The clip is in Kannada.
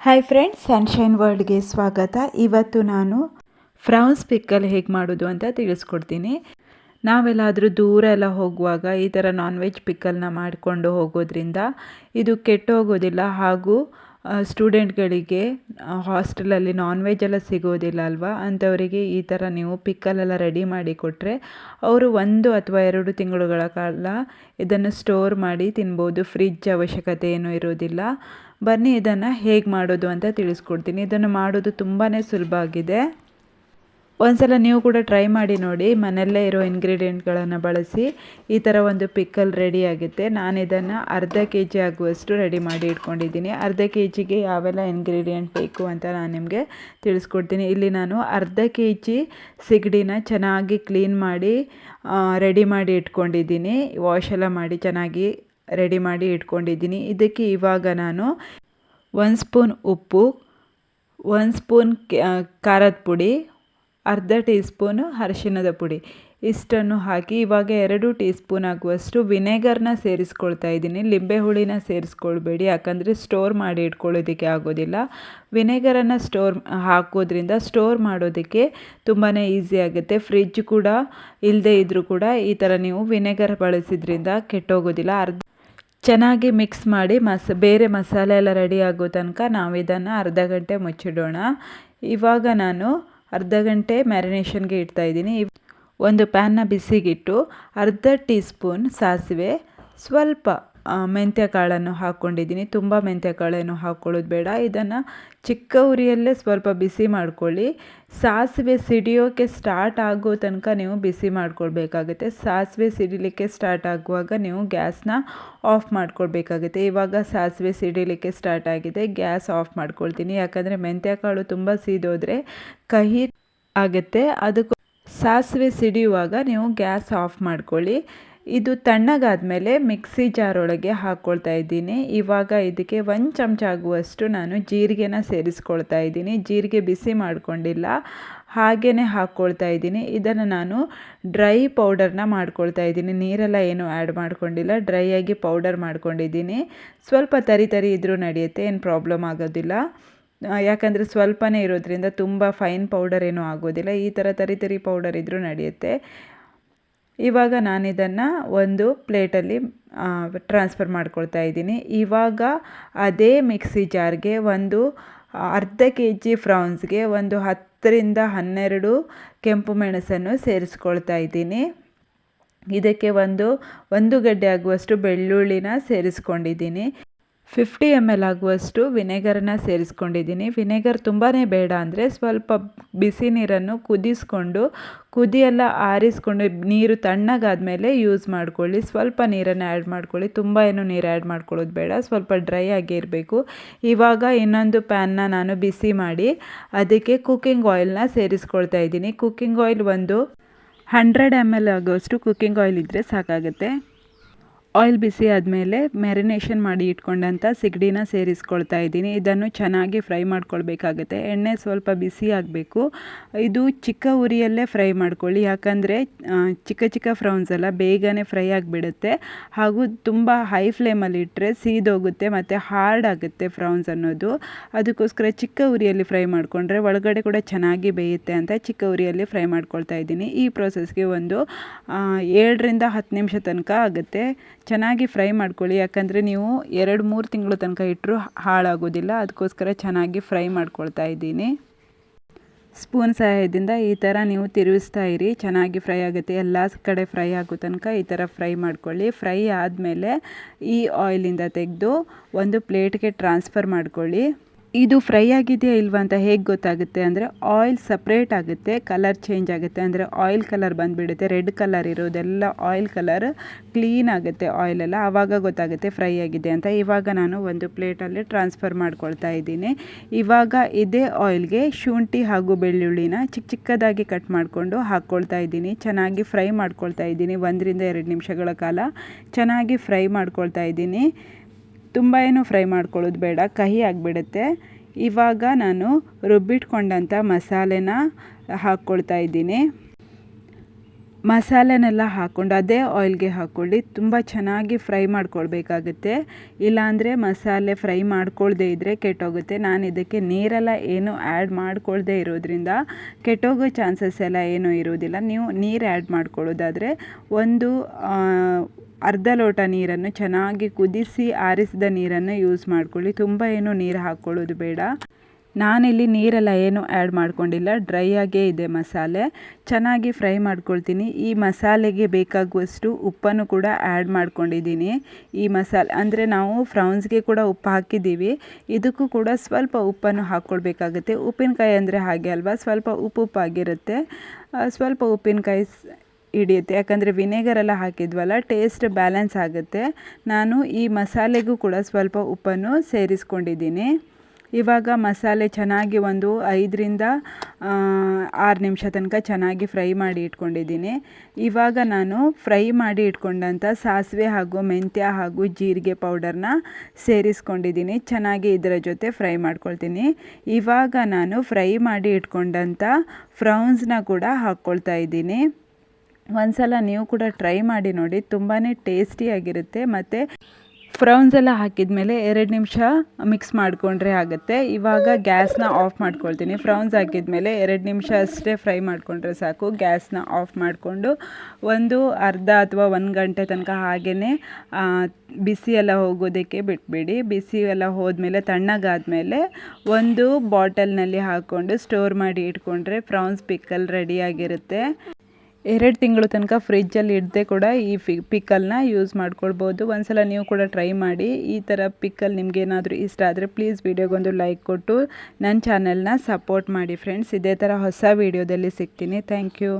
ಹಾಯ್ ಫ್ರೆಂಡ್ಸ್ ಸನ್ಶೈನ್ ವರ್ಲ್ಡ್ಗೆ ಸ್ವಾಗತ. ಇವತ್ತು ನಾನು ಫ್ರೌನ್ಸ್ ಪಿಕ್ಕಲ್ ಹೇಗೆ ಮಾಡೋದು ಅಂತ ತಿಳಿಸ್ಕೊಡ್ತೀನಿ. ನಾವೆಲ್ಲಾದರೂ ದೂರ ಎಲ್ಲ ಹೋಗುವಾಗ ಈ ಥರ ನಾನ್ ವೆಜ್ ಪಿಕ್ಕಲ್ನ ಮಾಡಿಕೊಂಡು ಹೋಗೋದ್ರಿಂದ ಇದು ಕೆಟ್ಟೋಗೋದಿಲ್ಲ ಹಾಗೂ ಸ್ಟೂಡೆಂಟ್ಗಳಿಗೆ ಹಾಸ್ಟೆಲಲ್ಲಿ ನಾನ್ ವೆಜ್ ಎಲ್ಲ ಸಿಗೋದಿಲ್ಲ ಅಲ್ವಾ? ಅಂಥವರಿಗೆ ಈ ಥರ ನೀವು ಪಿಕ್ಕಲೆಲ್ಲ ರೆಡಿ ಮಾಡಿ ಕೊಟ್ಟರೆ ಅವರು ಒಂದು ಅಥವಾ ಎರಡು ತಿಂಗಳುಗಳ ಕಾಲ ಇದನ್ನು ಸ್ಟೋರ್ ಮಾಡಿ ತಿನ್ಬೋದು. ಫ್ರಿಜ್ ಅವಶ್ಯಕತೆ ಏನೂ ಇರೋದಿಲ್ಲ. ಬನ್ನಿ ಇದನ್ನು ಹೇಗೆ ಮಾಡೋದು ಅಂತ ತಿಳಿಸ್ಕೊಡ್ತೀನಿ. ಇದನ್ನು ಮಾಡೋದು ತುಂಬಾ ಸುಲಭ ಆಗಿದೆ. ಒಂದ್ಸಲ ನೀವು ಕೂಡ ಟ್ರೈ ಮಾಡಿ ನೋಡಿ. ಮನೆಯಲ್ಲೇ ಇರೋ ಇಂಗ್ರೀಡಿಯೆಂಟ್ಗಳನ್ನು ಬಳಸಿ ಈ ಥರ ಒಂದು ಪಿಕ್ಕಲ್ ರೆಡಿ ಆಗುತ್ತೆ. ನಾನು ಇದನ್ನು ಅರ್ಧ ಕೆ ಜಿ ಆಗುವಷ್ಟು ರೆಡಿ ಮಾಡಿ ಇಟ್ಕೊಂಡಿದ್ದೀನಿ. ಅರ್ಧ ಕೆ ಜಿಗೆ ಯಾವೆಲ್ಲ ಇಂಗ್ರೀಡಿಯೆಂಟ್ ಬೇಕು ಅಂತ ನಾನು ನಿಮಗೆ ತಿಳಿಸ್ಕೊಡ್ತೀನಿ. ಇಲ್ಲಿ ನಾನು ಅರ್ಧ ಕೆ ಜಿ ಸಿಗಡಿನ ಚೆನ್ನಾಗಿ ಕ್ಲೀನ್ ಮಾಡಿ ರೆಡಿ ಮಾಡಿ ಇಟ್ಕೊಂಡಿದ್ದೀನಿ. ವಾಶ್ ಎಲ್ಲ ಮಾಡಿ ಚೆನ್ನಾಗಿ ರೆಡಿ ಮಾಡಿ ಇಟ್ಕೊಂಡಿದ್ದೀನಿ. ಇದಕ್ಕೆ ಇವಾಗ ನಾನು ಒಂದು ಸ್ಪೂನ್ ಉಪ್ಪು, ಒಂದು ಸ್ಪೂನ್ ಖಾರದ ಪುಡಿ ಅರ್ಧ ಟೀ ಸ್ಪೂನು ಅರಿಶಿಣದ ಪುಡಿ. ಇಷ್ಟನ್ನು ಹಾಕಿ ಇವಾಗ ಎರಡು ಟೀ ಸ್ಪೂನ್ ಆಗುವಷ್ಟು ವಿನೆಗರ್ನ ಸೇರಿಸ್ಕೊಳ್ತಾ ಇದ್ದೀನಿ. ಲಿಂಬೆ ಹುಳಿನ ಸೇರಿಸ್ಕೊಳ್ಬೇಡಿ, ಯಾಕಂದರೆ ಸ್ಟೋರ್ ಮಾಡಿ ಇಟ್ಕೊಳ್ಳೋದಕ್ಕೆ ಆಗೋದಿಲ್ಲ. ವಿನೆಗರನ್ನು ಸ್ಟೋರ್ ಹಾಕೋದ್ರಿಂದ ಸ್ಟೋರ್ ಮಾಡೋದಕ್ಕೆ ತುಂಬಾ ಈಸಿ ಆಗುತ್ತೆ. ಫ್ರಿಜ್ ಕೂಡ ಇಲ್ಲದೇ ಇದ್ದರೂ ಕೂಡ ಈ ಥರ ನೀವು ವಿನೆಗರ್ ಬಳಸಿದ್ರಿಂದ ಕೆಟ್ಟೋಗೋದಿಲ್ಲ. ಅರ್ಧ ಚೆನ್ನಾಗಿ ಮಿಕ್ಸ್ ಮಾಡಿ ಮಸ, ಬೇರೆ ಮಸಾಲೆ ಎಲ್ಲ ರೆಡಿ ಆಗೋ ತನಕ ನಾವು ಇದನ್ನು ಅರ್ಧ ಗಂಟೆ ಮುಚ್ಚಿಡೋಣ. ಇವಾಗ ನಾನು ಅರ್ಧ ಗಂಟೆ ಮ್ಯಾರಿನೇಷನ್ಗೆ ಇಡ್ತಾಯಿದ್ದೀನಿ ಒಂದು ಪ್ಯಾನ್ನ ಬಿಸಿಗಿಟ್ಟು ಅರ್ಧ ಟೀ ಸ್ಪೂನ್ ಸಾಸಿವೆ ಸ್ವಲ್ಪ ಮೆಂತ್ಯ ಕಾಳನ್ನು ಹಾಕ್ಕೊಂಡಿದ್ದೀನಿ. ತುಂಬ ಮೆಂತ್ಯ ಕಾಳನ್ನು ಹಾಕ್ಕೊಳ್ಳೋದು ಬೇಡ. ಇದನ್ನು ಚಿಕ್ಕ ಉರಿಯಲ್ಲೇ ಸ್ವಲ್ಪ ಬಿಸಿ ಮಾಡ್ಕೊಳ್ಳಿ. ಸಾಸಿವೆ ಸಿಡಿಯೋಕ್ಕೆ ಸ್ಟಾರ್ಟ್ ಆಗೋ ತನಕ ನೀವು ಬಿಸಿ ಮಾಡ್ಕೊಳ್ಬೇಕಾಗುತ್ತೆ. ಸಾಸಿವೆ ಸಿಡಿಲಿಕ್ಕೆ ಸ್ಟಾರ್ಟ್ ಆಗುವಾಗ ನೀವು ಗ್ಯಾಸ್ನ ಆಫ್ ಮಾಡ್ಕೊಳ್ಬೇಕಾಗುತ್ತೆ. ಇವಾಗ ಸಾಸಿವೆ ಸಿಡಿಲಿಕ್ಕೆ ಸ್ಟಾರ್ಟ್ ಆಗಿದೆ. ಗ್ಯಾಸ್ ಆಫ್ ಮಾಡ್ಕೊಳ್ತೀನಿ. ಯಾಕಂದರೆ ಮೆಂತ್ಯ ಕಾಳು ತುಂಬ ಸೀದೋದ್ರೆ ಕಹಿ ಆಗುತ್ತೆ. ಅದಕ್ಕೂ ಸಾಸಿವೆ ಸಿಡಿಯುವಾಗ ನೀವು ಗ್ಯಾಸ್ ಆಫ್ ಮಾಡ್ಕೊಳ್ಳಿ. ಇದು ತಣ್ಣಗಾದಮೇಲೆ ಮಿಕ್ಸಿ ಜಾರೊಳಗೆ ಹಾಕ್ಕೊಳ್ತಾ ಇದ್ದೀನಿ. ಇವಾಗ ಇದಕ್ಕೆ ಒಂದು ಚಮಚ ಆಗುವಷ್ಟು ನಾನು ಜೀರಿಗೆನ ಸೇರಿಸ್ಕೊಳ್ತಾ ಇದ್ದೀನಿ. ಜೀರಿಗೆ ಬಿಸಿ ಮಾಡಿಕೊಂಡಿಲ್ಲ. ಹಾಗೇ ಹಾಕ್ಕೊಳ್ತಾ ಇದ್ದೀನಿ. ಇದನ್ನು ನಾನು ಡ್ರೈ ಪೌಡರ್ನ ಮಾಡ್ಕೊಳ್ತಾ ಇದ್ದೀನಿ. ನೀರೆಲ್ಲ ಏನು ಆ್ಯಡ್ ಮಾಡ್ಕೊಂಡಿಲ್ಲ. ಡ್ರೈ ಆಗಿ ಪೌಡರ್ ಮಾಡ್ಕೊಂಡಿದ್ದೀನಿ. ಸ್ವಲ್ಪ ತರಿ ತರಿ ಇದ್ದರೂ ನಡೆಯುತ್ತೆ. ಏನು ಪ್ರಾಬ್ಲಮ್ ಆಗೋದಿಲ್ಲ. ಯಾಕಂದರೆ ಸ್ವಲ್ಪನೇ ಇರೋದ್ರಿಂದ ತುಂಬ ಫೈನ್ ಪೌಡರ್ ಏನೂ ಆಗೋದಿಲ್ಲ. ಈ ಥರ ತರಿ ತರಿ ಪೌಡರ್ ಇದ್ದರೂ ನಡೆಯುತ್ತೆ. ಇವಾಗ ನಾನಿದನ್ನು ಒಂದು ಪ್ಲೇಟಲ್ಲಿ ಟ್ರಾನ್ಸ್ಫರ್ ಮಾಡ್ಕೊಳ್ತಾ ಇದ್ದೀನಿ. ಇವಾಗ ಅದೇ ಮಿಕ್ಸಿ ಜಾರ್ಗೆ ಒಂದು ಅರ್ಧ ಕೆ ಜಿ ಫ್ರಾನ್ಸ್ಗೆ ಒಂದು ಹತ್ತರಿಂದ ಹನ್ನೆರಡು ಕೆಂಪು ಮೆಣಸನ್ನು ಸೇರಿಸ್ಕೊಳ್ತಾ ಇದ್ದೀನಿ. ಇದಕ್ಕೆ ಒಂದು ಒಂದು ಗಡ್ಡೆ ಆಗುವಷ್ಟು ಬೆಳ್ಳುಳ್ಳಿನ ಸೇರಿಸ್ಕೊಂಡಿದ್ದೀನಿ. ಫಿಫ್ಟಿ ಎಂ ಎಲ್ ಆಗುವಷ್ಟು ವಿನೆಗರನ್ನ ಸೇರಿಸ್ಕೊಂಡಿದ್ದೀನಿ. ವಿನೆಗರ್ ತುಂಬಾ ಬೇಡ ಅಂದರೆ ಸ್ವಲ್ಪ ಬಿಸಿ ನೀರನ್ನು ಕುದಿಸ್ಕೊಂಡು, ಕುದಿಯೆಲ್ಲ ಆರಿಸ್ಕೊಂಡು, ನೀರು ತಣ್ಣಗಾದ ಮೇಲೆ ಯೂಸ್ ಮಾಡ್ಕೊಳ್ಳಿ. ಸ್ವಲ್ಪ ನೀರನ್ನು ಆ್ಯಡ್ ಮಾಡ್ಕೊಳ್ಳಿ. ತುಂಬ ಏನು ನೀರು ಆ್ಯಡ್ ಮಾಡ್ಕೊಳ್ಳೋದು ಬೇಡ. ಸ್ವಲ್ಪ ಡ್ರೈ ಆಗಿ ಇರಬೇಕು. ಇವಾಗ ಇನ್ನೊಂದು ಪ್ಯಾನ್ನ ನಾನು ಬಿಸಿ ಮಾಡಿ, ಅದಕ್ಕೆ ಕುಕ್ಕಿಂಗ್ ಆಯಿಲ್ನ ಸೇರಿಸ್ಕೊಳ್ತಾ ಇದ್ದೀನಿ. ಕುಕ್ಕಿಂಗ್ ಆಯಿಲ್ ಒಂದು ಹಂಡ್ರೆಡ್ ಎಂ ಎಲ್ ಆಗೋಷ್ಟು ಕುಕ್ಕಿಂಗ್ ಆಯಿಲ್ ಇದ್ದರೆ ಸಾಕಾಗುತ್ತೆ. ಆಯಿಲ್ ಬಿಸಿ ಆದಮೇಲೆ ಮ್ಯಾರಿನೇಷನ್ ಮಾಡಿ ಇಟ್ಕೊಂಡಂಥ ಸಿಗಡಿನ ಸೇರಿಸ್ಕೊಳ್ತಾ ಇದ್ದೀನಿ. ಇದನ್ನು ಚೆನ್ನಾಗಿ ಫ್ರೈ ಮಾಡ್ಕೊಳ್ಬೇಕಾಗುತ್ತೆ. ಎಣ್ಣೆ ಸ್ವಲ್ಪ ಬಿಸಿ ಆಗಬೇಕು. ಇದು ಚಿಕ್ಕ ಉರಿಯಲ್ಲೇ ಫ್ರೈ ಮಾಡ್ಕೊಳ್ಳಿ. ಯಾಕಂದರೆ ಚಿಕ್ಕ ಚಿಕ್ಕ ಫ್ರೌನ್ಸ್ ಎಲ್ಲ ಬೇಗನೆ ಫ್ರೈ ಆಗಿಬಿಡುತ್ತೆ. ಹಾಗೂ ತುಂಬ ಹೈ ಫ್ಲೇಮಲ್ಲಿ ಇಟ್ಟರೆ ಸೀದೋಗುತ್ತೆ ಮತ್ತು ಹಾರ್ಡ್ ಆಗುತ್ತೆ ಫ್ರೌನ್ಸ್ ಅನ್ನೋದು. ಅದಕ್ಕೋಸ್ಕರ ಚಿಕ್ಕ ಉರಿಯಲ್ಲಿ ಫ್ರೈ ಮಾಡಿಕೊಂಡ್ರೆ ಒಳಗಡೆ ಕೂಡ ಚೆನ್ನಾಗಿ ಬೇಯುತ್ತೆ ಅಂತ ಚಿಕ್ಕ ಉರಿಯಲ್ಲಿ ಫ್ರೈ ಮಾಡ್ಕೊಳ್ತಾ ಇದ್ದೀನಿ. ಈ ಪ್ರೊಸೆಸ್ಗೆ ಒಂದು ಏಳರಿಂದ ಹತ್ತು ನಿಮಿಷ ತನಕ ಆಗುತ್ತೆ. ಚೆನ್ನಾಗಿ ಫ್ರೈ ಮಾಡ್ಕೊಳ್ಳಿ. ಯಾಕಂದರೆ ನೀವು ಎರಡು, ಮೂರು ತಿಂಗಳು ತನಕ ಇಟ್ಟರು ಹಾಳಾಗೋದಿಲ್ಲ. ಅದಕ್ಕೋಸ್ಕರ ಚೆನ್ನಾಗಿ ಫ್ರೈ ಮಾಡ್ಕೊಳ್ತಾ ಇದ್ದೀನಿ. ಸ್ಪೂನ್ ಸಹಾಯದಿಂದ ಈ ಥರ ನೀವು ತಿರುಗಿಸ್ತಾ ಇರಿ. ಚೆನ್ನಾಗಿ ಫ್ರೈ ಆಗುತ್ತೆ. ಎಲ್ಲ ಕಡೆ ಫ್ರೈ ಆಗೋ ತನಕ ಈ ಥರ ಫ್ರೈ ಮಾಡ್ಕೊಳ್ಳಿ. ಫ್ರೈ ಆದಮೇಲೆ ಈ ಆಯಿಲಿಂದ ತೆಗೆದು ಒಂದು ಪ್ಲೇಟ್ಗೆ ಟ್ರಾನ್ಸ್ಫರ್ ಮಾಡ್ಕೊಳ್ಳಿ. ಇದು ಫ್ರೈ ಆಗಿದೆಯಾ ಇಲ್ವಾ ಅಂತ ಹೇಗೆ ಗೊತ್ತಾಗುತ್ತೆ ಅಂದರೆ ಆಯಿಲ್ ಸಪ್ರೇಟ್ ಆಗುತ್ತೆ ಕಲರ್ ಚೇಂಜ್ ಆಗುತ್ತೆ. ಅಂದರೆ ಆಯಿಲ್ ಕಲರ್ ಬಂದುಬಿಡುತ್ತೆ ರೆಡ್ ಕಲರ್ ಇರೋದೆಲ್ಲ ಆಯಿಲ್ ಕಲರ್ ಕ್ಲೀನ್ ಆಗುತ್ತೆ ಆಯಿಲೆಲ್ಲ ಆವಾಗ ಗೊತ್ತಾಗುತ್ತೆ ಫ್ರೈ ಆಗಿದೆ ಅಂತ. ಇವಾಗ ನಾನು ಒಂದು ಪ್ಲೇಟಲ್ಲಿ ಟ್ರಾನ್ಸ್ಫರ್ ಮಾಡ್ಕೊಳ್ತಾ ಇದ್ದೀನಿ. ಇವಾಗ ಇದೇ ಆಯಿಲ್ಗೆ ಶುಂಠಿ ಹಾಗೂ ಬೆಳ್ಳುಳ್ಳಿನ ಚಿಕ್ಕ ಚಿಕ್ಕದಾಗಿ ಕಟ್ ಮಾಡಿಕೊಂಡು ಹಾಕ್ಕೊಳ್ತಾ ಇದ್ದೀನಿ. ಚೆನ್ನಾಗಿ ಫ್ರೈ ಮಾಡ್ಕೊಳ್ತಾ ಇದ್ದೀನಿ ಒಂದರಿಂದ ಎರಡು ನಿಮಿಷಗಳ ಕಾಲ. ಚೆನ್ನಾಗಿ ಫ್ರೈ ಮಾಡ್ಕೊಳ್ತಾ ಇದ್ದೀನಿ. ತುಂಬ ಏನು ಫ್ರೈ ಮಾಡ್ಕೊಳ್ಳೋದು ಬೇಡ, ಕಹಿ ಆಗಿಬಿಡುತ್ತೆ. ಇವಾಗ ನಾನು ರುಬ್ಬಿಟ್ಕೊಂಡಂಥ ಮಸಾಲೆನ ಹಾಕ್ಕೊಳ್ತಾ ಇದ್ದೀನಿ. ಮಸಾಲೆನೆಲ್ಲ ಹಾಕ್ಕೊಂಡು ಅದೇ ಆಯಿಲ್ಗೆ ಹಾಕ್ಕೊಳ್ಳಿ, ತುಂಬ ಚೆನ್ನಾಗಿ ಫ್ರೈ ಮಾಡ್ಕೊಳ್ಬೇಕಾಗುತ್ತೆ. ಇಲ್ಲಾಂದರೆ ಮಸಾಲೆ ಫ್ರೈ ಮಾಡ್ಕೊಳ್ಳದೇ ಇದ್ದರೆ ಕೆಟ್ಟೋಗುತ್ತೆ. ನಾನು ಇದಕ್ಕೆ ನೀರೆಲ್ಲ ಏನು ಆ್ಯಡ್ ಮಾಡ್ಕೊಳ್ದೇ ಇರೋದ್ರಿಂದ ಕೆಟ್ಟೋಗೋ ಚಾನ್ಸಸ್ ಎಲ್ಲ ಏನೂ ಇರೋದಿಲ್ಲ. ನೀವು ನೀರು ಆ್ಯಡ್ ಮಾಡ್ಕೊಳ್ಳೋದಾದರೆ ಒಂದು ಅರ್ಧ ಲೋಟ ನೀರನ್ನು ಚೆನ್ನಾಗಿ ಕುದಿಸಿ ಆರಿಸಿದ ನೀರನ್ನು ಯೂಸ್ ಮಾಡ್ಕೊಳ್ಳಿ. ತುಂಬ ಏನು ನೀರು ಹಾಕ್ಕೊಳ್ಳೋದು ಬೇಡ. ನಾನಿಲ್ಲಿ ನೀರೆಲ್ಲ ಏನು ಆ್ಯಡ್ ಮಾಡ್ಕೊಂಡಿಲ್ಲ. ಡ್ರೈ ಆಗೇ ಇದೆ ಮಸಾಲೆ. ಚೆನ್ನಾಗಿ ಫ್ರೈ ಮಾಡ್ಕೊಳ್ತೀನಿ. ಈ ಮಸಾಲೆಗೆ ಬೇಕಾಗುವಷ್ಟು ಉಪ್ಪನ್ನು ಕೂಡ ಆ್ಯಡ್ ಮಾಡ್ಕೊಂಡಿದ್ದೀನಿ. ಈ ಮಸಾಲೆ ಅಂದರೆ ನಾವು ಫ್ರೌನ್ಸ್ಗೆ ಕೂಡ ಉಪ್ಪು ಹಾಕಿದ್ದೀವಿ. ಇದಕ್ಕೂ ಕೂಡ ಸ್ವಲ್ಪ ಉಪ್ಪನ್ನು ಹಾಕ್ಕೊಳ್ಬೇಕಾಗುತ್ತೆ. ಉಪ್ಪಿನಕಾಯಿ ಅಂದರೆ ಹಾಗೆ ಅಲ್ವಾ? ಸ್ವಲ್ಪ ಉಪ್ಪು ಉಪ್ಪಾಗಿರುತ್ತೆ. ಸ್ವಲ್ಪ ಉಪ್ಪಿನಕಾಯಿ ಹಿಡಿಯುತ್ತೆ. ಯಾಕಂದರೆ ವಿನೆಗರ್ ಎಲ್ಲ ಹಾಕಿದ್ವಲ್ಲ ಟೇಸ್ಟ್ ಬ್ಯಾಲೆನ್ಸ್ ಆಗುತ್ತೆ. ನಾನು ಈ ಮಸಾಲೆಗೂ ಕೂಡ ಸ್ವಲ್ಪ ಉಪ್ಪನ್ನು ಸೇರಿಸ್ಕೊಂಡಿದ್ದೀನಿ. ಇವಾಗ ಮಸಾಲೆ ಚೆನ್ನಾಗಿ ಒಂದು ಐದರಿಂದ ಆರು ನಿಮಿಷ ತನಕ ಚೆನ್ನಾಗಿ ಫ್ರೈ ಮಾಡಿ ಇಟ್ಕೊಂಡಿದ್ದೀನಿ. ಇವಾಗ ನಾನು ಫ್ರೈ ಮಾಡಿ ಇಟ್ಕೊಂಡಂಥ ಸಾಸಿವೆ ಹಾಗೂ ಮೆಂತ್ಯ ಹಾಗೂ ಜೀರಿಗೆ ಪೌಡರ್ನ ಸೇರಿಸ್ಕೊಂಡಿದ್ದೀನಿ. ಚೆನ್ನಾಗಿ ಇದರ ಜೊತೆ ಫ್ರೈ ಮಾಡ್ಕೊಳ್ತೀನಿ. ಇವಾಗ ನಾನು ಫ್ರೈ ಮಾಡಿ ಇಟ್ಕೊಂಡಂಥ ಫ್ರೌನ್ಸ್ನ ಕೂಡ ಹಾಕ್ಕೊಳ್ತಾ ಇದ್ದೀನಿ. ಒಂದ್ಸಲ ನೀವು ಕೂಡ ಟ್ರೈ ಮಾಡಿ ನೋಡಿ ತುಂಬಾ ಟೇಸ್ಟಿಯಾಗಿರುತ್ತೆ ಮತ್ತು ಫ್ರೌನ್ಸ್ ಎಲ್ಲ ಹಾಕಿದ ಮೇಲೆ ಎರಡು ನಿಮಿಷ ಮಿಕ್ಸ್ ಮಾಡಿಕೊಂಡ್ರೆ ಆಗುತ್ತೆ. ಇವಾಗ ಗ್ಯಾಸ್ನ ಆಫ್ ಮಾಡ್ಕೊಳ್ತೀನಿ. ಫ್ರೌನ್ಸ್ ಹಾಕಿದ ಮೇಲೆ ಎರಡು ನಿಮಿಷ ಅಷ್ಟೇ ಫ್ರೈ ಮಾಡಿಕೊಂಡ್ರೆ ಸಾಕು. ಗ್ಯಾಸ್ನ ಆಫ್ ಮಾಡಿಕೊಂಡು ಒಂದು ಅರ್ಧ ಅಥವಾ ಒಂದು ಗಂಟೆ ತನಕ ಹಾಗೆಯೇ ಬಿಸಿ ಎಲ್ಲ ಹೋಗೋದಕ್ಕೆ ಬಿಟ್ಬಿಡಿ. ಬಿಸಿ ಎಲ್ಲ ಹೋದ್ಮೇಲೆ ತಣ್ಣಗಾದ್ಮೇಲೆ ಒಂದು ಬಾಟಲ್ನಲ್ಲಿ ಹಾಕ್ಕೊಂಡು ಸ್ಟೋರ್ ಮಾಡಿ ಇಟ್ಕೊಂಡ್ರೆ ಫ್ರೌನ್ಸ್ ಪಿಕ್ಕಲ್ ರೆಡಿಯಾಗಿರುತ್ತೆ ಎರಡು ತಿಂಗಳು ತನಕ ಫ್ರಿಜ್ಜಲ್ಲಿ ಇಡದೆ ಕೂಡ ಈ ಫಿ ಪಿಕ್ಕಲ್ನ ಯೂಸ್ ಮಾಡ್ಕೊಳ್ಬೋದು. ಒಂದ್ಸಲ ನೀವು ಕೂಡ ಟ್ರೈ ಮಾಡಿ. ಈ ಥರ ಪಿಕ್ಕಲ್ ನಿಮ್ಗೆ ಏನಾದರೂ ಇಷ್ಟ ಆದರೆ ಪ್ಲೀಸ್ ವಿಡಿಯೋಗೊಂದು ಲೈಕ್ ಕೊಟ್ಟು ನನ್ನ ಚಾನೆಲ್ನ ಸಪೋರ್ಟ್ ಮಾಡಿ ಫ್ರೆಂಡ್ಸ್. ಇದೇ ಥರ ಹೊಸ ವೀಡಿಯೋದಲ್ಲಿ ಸಿಗ್ತೀನಿ. Thank you.